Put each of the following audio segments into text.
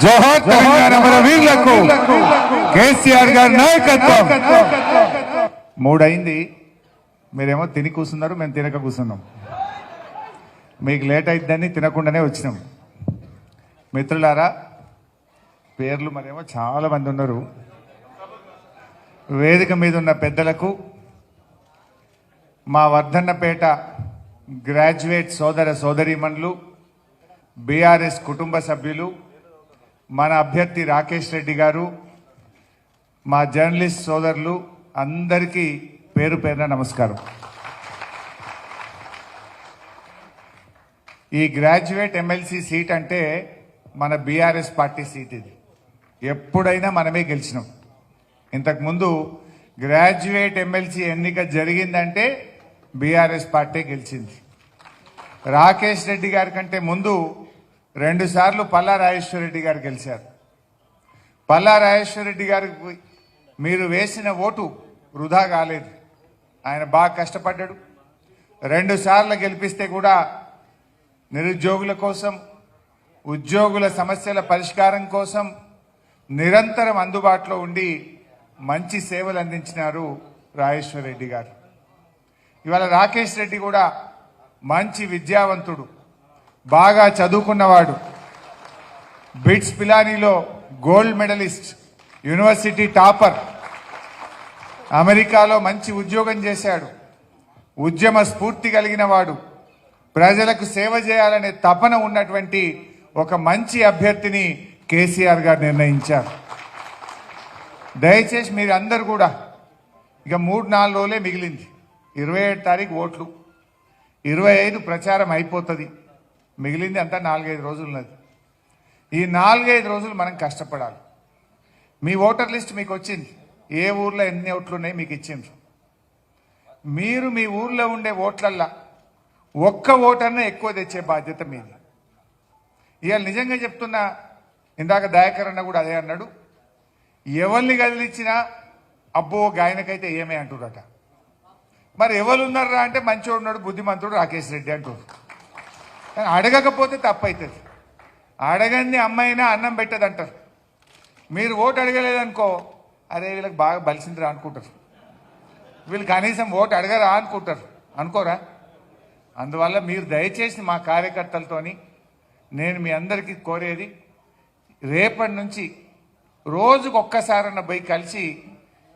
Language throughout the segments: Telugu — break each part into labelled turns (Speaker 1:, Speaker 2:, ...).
Speaker 1: జోహార్ తెలంగాణ మన కేసీఆర్ గారి నాయకత్వం. మూడైంది. మీరేమో తిని కూర్చున్నారు మేము తినక కూర్చున్నాం మీకు లేట్ అయిద్దని తినకుండానే వచ్చినాం. మిత్రులారా పేర్లు మరేమో చాలా మంది ఉన్నారు. వేదిక మీద ఉన్న పెద్దలకు మా వర్ధన్నపేట గ్రాడ్యుయేట్ సోదర సోదరీమణులు బీఆర్ఎస్ కుటుంబ సభ్యులు మన అభ్యర్థి రాకేష్ రెడ్డి గారు మా జర్నలిస్ట్ సోదరులు అందరికీ పేరు పేరున నమస్కారం. ఈ గ్రాడ్యుయేట్ ఎమ్మెల్సీ సీట్ అంటే మన బీఆర్ఎస్ పార్టీ సీట్ ఇది. ఎప్పుడైనా మనమే గెలిచినాం. ఇంతకుముందు గ్రాడ్యుయేట్ ఎమ్మెల్సీ ఎన్నిక జరిగిందంటే బీఆర్ఎస్ పార్టీ గెలిచింది. రాకేష్ రెడ్డి గారి కంటే ముందు రెండు సార్లు పల్లా రాజేశ్వరరెడ్డి గారు గెలిచారు. పల్లా రాజేశ్వరరెడ్డి గారికి మీరు వేసిన ఓటు వృధా కాలేదు. ఆయన బాగా కష్టపడ్డాడు. రెండుసార్లు గెలిపిస్తే కూడా నిరుద్యోగుల కోసం ఉద్యోగుల సమస్యల పరిష్కారం కోసం నిరంతరం అందుబాటులో ఉండి మంచి సేవలు అందించినారు రాజేశ్వర రెడ్డి గారు. ఇవాళ రాకేష్ రెడ్డి కూడా మంచి విద్యావంతుడు. బాగా చదువుకున్నవాడు. బిట్స్ పిలానీలో గోల్డ్ మెడలిస్ట్ యూనివర్సిటీ టాపర్. అమెరికాలో మంచి ఉద్యోగం చేశాడు. ఉద్యమ స్ఫూర్తి కలిగిన వాడు ప్రజలకు సేవ చేయాలనే తపన ఉన్నటువంటి ఒక మంచి అభ్యర్థిని కేసీఆర్ గారు నిర్ణయించారు. దయచేసి మీరు అందరు కూడా ఇక మూడు నాలుగు రోజులే మిగిలింది. ఇరవై ఏడు తారీఖు ఓట్లు. ఇరవై ఐదు ప్రచారం అయిపోతుంది. మిగిలింది అంతా నాలుగైదు రోజులు ఉన్నది ఈ నాలుగైదు రోజులు మనం కష్టపడాలి. మీ ఓటర్ లిస్ట్ మీకు వచ్చింది. ఏ ఊర్లో ఎన్ని ఓట్లు ఉన్నాయి మీకు ఇచ్చిండ్రు. మీరు మీ ఊర్లో ఉండే ఓట్లల్లా ఒక్క ఓటర్నే ఎక్కువ తెచ్చే బాధ్యత మీది. ఇవాళ నిజంగా చెప్తున్నా ఇందాక దయాకర్ అన్న కూడా అదే అన్నాడు ఎవరిని కదిలిచ్చినా అబ్బో గాయనకైతే ఏమే అంటుడట మరి ఎవరు ఉన్నారా అంటే మంచోడున్నాడు బుద్ధిమంతుడు రాకేష్ రెడ్డి అంటారు కానీ అడగకపోతే తప్పవుతుంది అడగండి అమ్మాయినా అన్నం పెట్టదంటారు. మీరు ఓటు అడగలేదనుకో అరే వీళ్ళకి బాగా బలిసిందిరా అనుకుంటారు. వీళ్ళు కనీసం ఓటు అడగరా అనుకుంటారు. అనుకోరా? అందువల్ల మీరు దయచేసి మా కార్యకర్తలతోని నేను మీ అందరికీ కోరేది రేపటి నుంచి రోజుకు ఒక్కసారన్న పోయి కలిసి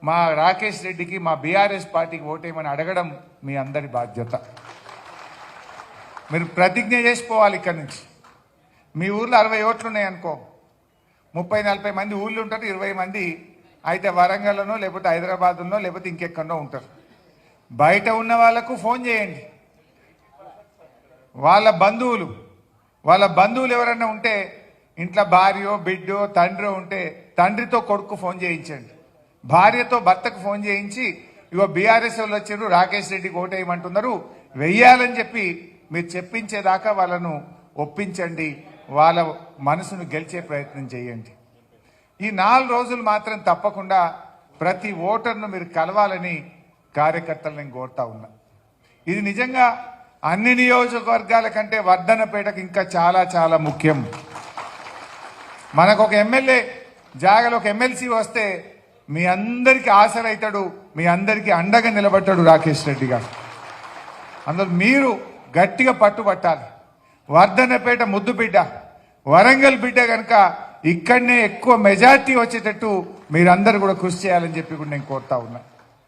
Speaker 1: మా రాకేష్ రెడ్డికి మా బీఆర్ఎస్ పార్టీకి ఓటేయమని అడగడం మీ అందరి బాధ్యత. మీరు ప్రతిజ్ఞ చేసిపోవాలి ఇక్కడి నుంచి. మీ ఊర్లో అరవై ఓట్లు ఉన్నాయనుకో ముప్పై నలభై మంది ఊళ్ళో ఉంటారు ఇరవై మంది అయితే వరంగల్లోనో లేకపోతే హైదరాబాద్లోనో లేకపోతే ఇంకెక్కడో ఉంటారు. బయట ఉన్న వాళ్ళకు ఫోన్ చేయండి. వాళ్ళ బంధువులు వాళ్ళ బంధువులు ఎవరైనా ఉంటే ఇంట్లో భార్యో బిడ్డో తండ్రో ఉంటే తండ్రితో కొడుకు ఫోన్ చేయించండి. భార్యతో భర్తకు ఫోన్ చేయించి ఇగో బీఆర్ఎస్ వాళ్ళు వచ్చారు రాకేష్ రెడ్డికి ఓటేయమంటున్నారు వెయ్యాలని చెప్పి మీరు చెప్పించేదాకా వాళ్ళను ఒప్పించండి వాళ్ళ మనసును గెలిచే ప్రయత్నం చేయండి. ఈ నాలుగు రోజులు మాత్రం తప్పకుండా ప్రతి ఓటర్ను మీరు కలవాలని కార్యకర్తలు నేను కోరుతా ఉన్నా. ఇది నిజంగా అన్ని నియోజకవర్గాల కంటే వర్ధనపేటకు ఇంకా చాలా చాలా ముఖ్యం. మనకు ఒక ఎమ్మెల్యే జాగలో ఒక ఎమ్మెల్సీ వస్తే మీ అందరికీ ఆశలైతాడు మీ అందరికీ అండగా నిలబడ్డాడు రాకేష్ రెడ్డి గారు. అందులో మీరు గట్టిగా పట్టుబట్టాలి వర్ధనపేట ముద్దు బిడ్డ వరంగల్ బిడ్డ కనుక ఇక్కడనే ఎక్కువ మెజార్టీ వచ్చేటట్టు మీరందరూ కూడా కృషి చేయాలని చెప్పి కూడా నేను కోరుతా ఉన్నా.